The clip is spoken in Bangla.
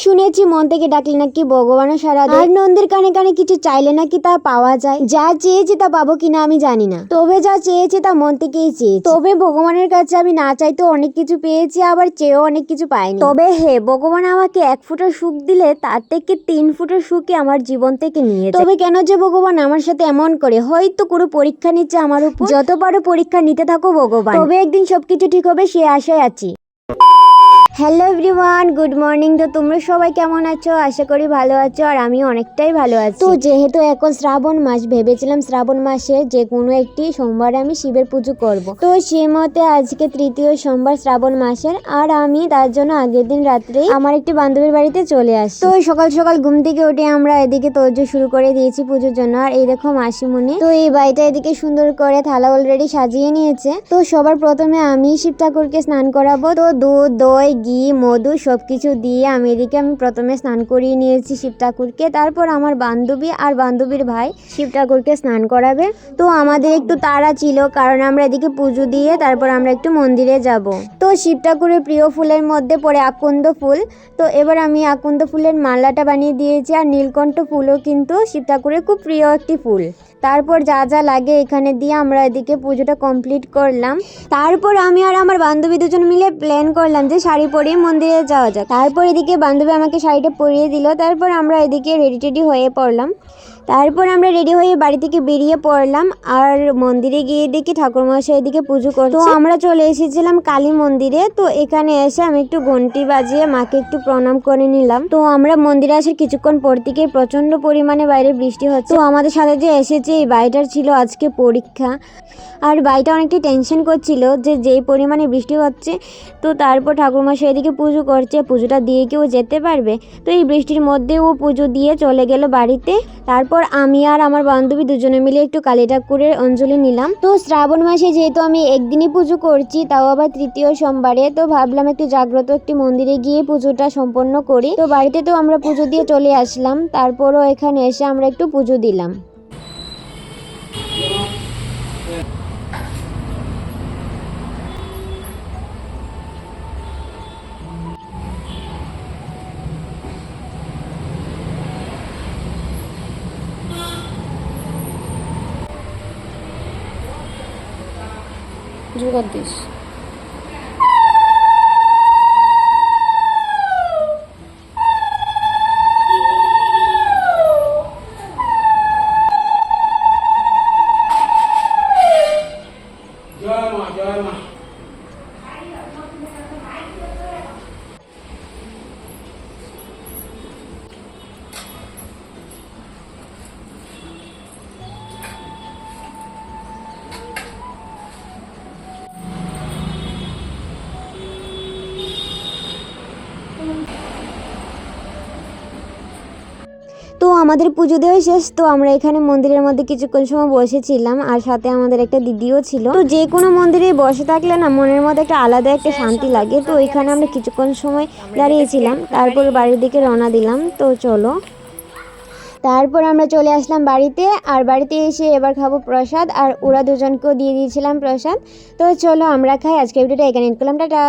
শুনেছি, মন থেকে ডাকলে নাকি ভগবানও সারা আর নন্দের কানে কানে কিছু চাইলে নাকি তা পাওয়া যায়। যা চেয়েছি তা পাবো কিনা আমি জানি না। তবে যা চেয়েছি তা মন থেকেই চেয়েছি। তবে ভগবানের কাছে আমি না চাইতে অনেক কিছু পেয়েছি, আবার চেয়েও অনেক কিছু পাইনি। তবে হে, ভগবান আমাকে এক ফুটা সুখ দিলে, তার থেকে তিন ফুটা সুখই আমার জীবন থেকে নিয়ে তবে কেন যে ভগবান আমার সাথে এমন করে? হয়তো কোনো পরীক্ষা নিচ্ছে আমার উপর। যত পারো পরীক্ষা নিতে থাকো ভগবান। তবে একদিন সবকিছু ঠিক হবে, সে আশায় আছি। হ্যালো এভরিওয়ান গুড মর্নিং তো তোমরা সবাই কেমন আছো? আশা করি ভালো আছো আর আমি অনেকটাই ভালো আছি। তো যেহেতু এখন শ্রাবণ মাস ভেবেছিলাম শ্রাবণ মাসে যে কোনো একটি সোমবারে আমি শিবের পুজো করব। তো সে মতে আজকে তৃতীয় সোমবার শ্রাবণ মাসের আর আমি তার জন্য আগের দিন রাত্রে আমার একটি বান্ধবীর বাড়িতে চলে আসি। তো সকাল সকাল ঘুম থেকে উঠে আমরা এদিকে তোর্য শুরু করে দিয়েছি পুজোর জন্য। আর এই দেখো মাসিমুনি তো এই বাড়িটা এদিকে সুন্দর করে থালা অলরেডি সাজিয়ে নিয়েছে। তো সবার প্রথমে আমি শিব ঠাকুরকে স্নান করাবো। তো দুধ দই ঘি মধু সব কিছু দিয়ে আমি এদিকে আমি প্রথমে স্নান করিয়ে নিয়েছি শিব ঠাকুরকে। তারপর আমার বান্ধবী আর বান্ধবীর ভাই শিব ঠাকুরকে স্নান করাবে। তো আমাদের একটু তাড়া ছিল, কারণ আমরা এদিকে পুজো দিয়ে তারপর আমরা একটু মন্দিরে যাব। তো শিব ঠাকুরের প্রিয় ফুলের মধ্যে পড়ে আকন্দ ফুল। তো এবার আমি আকন্দ ফুলের মালাটা বানিয়ে দিয়েছি আর নীলকণ্ঠ ফুলও কিন্তু শিব ঠাকুরের খুব প্রিয় একটি ফুল। তারপর যা যা লাগে এখানে দিয়ে আমরা এদিকে পুজোটা কমপ্লিট করলাম। তারপর আমি আর আমার বান্ধবী দুজন মিলে প্ল্যান করলাম যে শাড়ি পরেই মন্দিরে যাওয়া যাক। তারপর এদিকে বান্ধবী আমাকে শাড়িটা পরিয়ে দিল। তারপর আমরা এদিকে রেডি টেডি হয়ে পড়লাম। তারপর আমরা রেডি হয়ে বাড়ি থেকে বেরিয়ে পড়লাম আর মন্দিরে গিয়ে দেখি ঠাকুরমশাই এদিকে পুজো করছে। তো আমরা চলে এসেছিলাম কালী মন্দিরে। তো এখানে এসে আমি একটু ঘন্টি বাজিয়ে মাকে একটু প্রণাম করে নিলাম। তো আমরা মন্দিরে আসার কিছুক্ষণ পর থেকে প্রচণ্ড পরিমাণে বাইরে বৃষ্টি হচ্ছে। তো আমাদের সাথে যে এসেছে এই বাড়িটার ছিল আজকে পরীক্ষা। আর বাড়িটা অনেকটা টেনশন করছিল যে যেই পরিমাণে বৃষ্টি হচ্ছে, তো তারপর ঠাকুরমশাই এদিকে পুজো করছে। পুজোটা দিয়ে কেউ যেতে পারবে? তো এই বৃষ্টির মধ্যে ও পুজো দিয়ে চলে গেল বাড়িতে। তারপর আমি আর আমার বান্ধবী দুজনে মিলে একটু কালী ঠাকুরের অঞ্জলি নিলাম। তো শ্রাবণ মাসে যেহেতু আমি একদিনই পুজো করছি, তাও আবার তৃতীয় সোমবারে, তো ভাবলাম একটু জাগ্রত একটি মন্দিরে গিয়ে পুজোটা সম্পন্ন করি। তো বাড়িতে তো আমরা পুজো দিয়ে চলে আসলাম, তারপরও এখানে এসে আমরা একটু পুজো দিলাম। জগদ্দীশ জয় মা জয় মা। তো আমাদের পুজো দেওয়া শেষ। তো আমরা এখানে মন্দিরের মধ্যে কিছুক্ষণ সময় বসেছিলাম আর সাথে আমাদের একটা দিদিও ছিল। তো যে কোনো মন্দিরে বসে থাকলে না মনের মধ্যে একটা আলাদা একটা শান্তি লাগে। তো এখানে আমরা কিছুক্ষণ সময় দাঁড়িয়েছিলাম, তারপর বাড়ির দিকে রওনা দিলাম। তো চলো। তারপর আমরা চলে আসলাম বাড়িতে আর বাড়িতে এসে এবার খাব প্রসাদ আর ওরা দুজনকেও দিয়ে দিয়েছিলাম প্রসাদ। তো চলো আমরা খাই আজকে ভিডিওটা এখানে করলাম, টাটা।